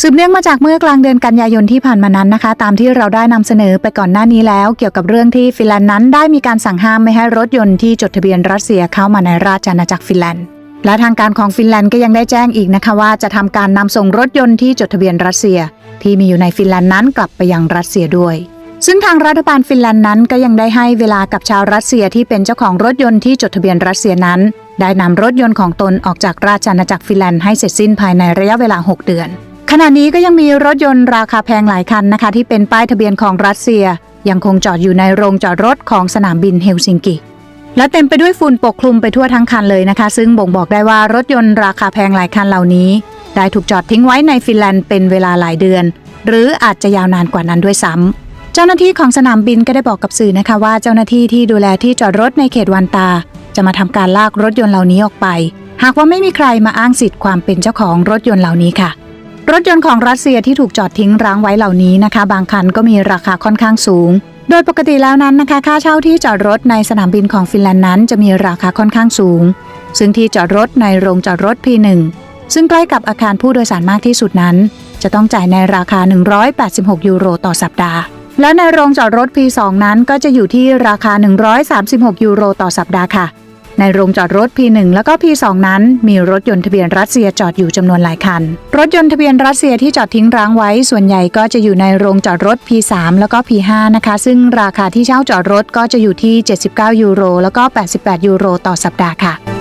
สืบเนื่องมาจากเมื่อกลางเดือนกันยายนที่ผ่านมานั้นนะคะ ตามที่เราได้นำเสนอไปก่อนหน้านี้แล้ว เกี่ยวกับเรื่องที่ฟินแลนด์นั้นได้มีการสั่งห้ามไม่ให้รถยนต์ที่จดทะเบียนรัสเซียเข้ามาในราชอาณาจักรฟินแลนด์และทางการของฟินแลนด์ก็ยังได้แจ้งอีกนะคะว่าจะทำการนำส่งรถยนต์ที่จดทะเบียนรัสเซีย ที่มีอยู่ในฟินแลนด์นั้นกลับไปยังรัสเซียด้วย ซึ่งทางรัฐบาลฟินแลนด์นั้นก็ยังได้ให้เวลากับชาวรัสเซียที่เป็นเจ้าของรถยนต์ที่จดทะเบียนรัสเซียนั้น ได้นำรถยนต์ของตนออกจากราชอาณาจักรฟินแลนด์ให้เสร็จสิ้นภายในระยะเวลา 6 เดือน ขณะนี้ก็ยังมีรถยนต์ราคาแพงหลายคันนะคะ ที่เป็นป้ายทะเบียนของรัสเซีย ยังคงจอดอยู่ในโรงจอดรถของสนามบินเฮลซิงกิและเต็มไปด้วยฝุ่นปกคลุมไปทั่วทั้งคันเลยนะคะ ซึ่งบ่งบอกได้ว่ารถยนต์ราคาแพงหลายคันเหล่านี้ ได้ถูกจอดทิ้งไว้ในฟินแลนด์เป็นเวลาหลายเดือน หรืออาจจะยาวนานกว่านั้นด้วยซ้ำเจ้าหน้าที่ของสนามบินก็ได้บอกกับสื่อนะคะว่าเจ้าหน้าที่ที่ดูแลที่จอดรถในเขตวันตา จะมาทำการลากรถยนต์เหล่านี้ออกไป หากว่าไม่มีใครมาอ้างสิทธิ์ความเป็นเจ้าของรถยนต์เหล่านี้ค่ะ รถยนต์ของรัสเซียที่ถูกจอดทิ้งร้างไว้เหล่านี้นะคะ บางคันก็มีราคาค่อนข้างสูง โดยปกติแล้วนั้นนะคะ ค่าเช่าที่จอดรถในสนามบินของฟินแลนด์นั้น จะมีราคาค่อนข้างสูง ซึ่งที่จอดรถในโรงจอดรถ P1 ซึ่งใกล้กับอาคารผู้โดยสารมากที่สุดนั้น จะต้องจ่ายในราคา 186 ยูโรต่อสัปดาห์ และในโรงจอดรถ P2 นั้นก็จะอยู่ที่ราคา 136 ยูโรต่อสัปดาห์ค่ะ ในโรงจอดรถ P1 แล้วก็ P2 นั้น มีรถยนต์ทะเบียนรัสเซียจอดอยู่จำนวนหลายคัน รถยนต์ทะเบียนรัสเซียที่จอดทิ้งร้างไว้ ส่วนใหญ่ก็จะอยู่ในโรงจอดรถ P3 แล้วก็ P5 นะคะ ซึ่งราคาที่เช่าจอดรถก็จะอยู่ที่ 79 ยูโร แล้วก็ 88 ยูโร ต่อสัปดาห์ค่ะ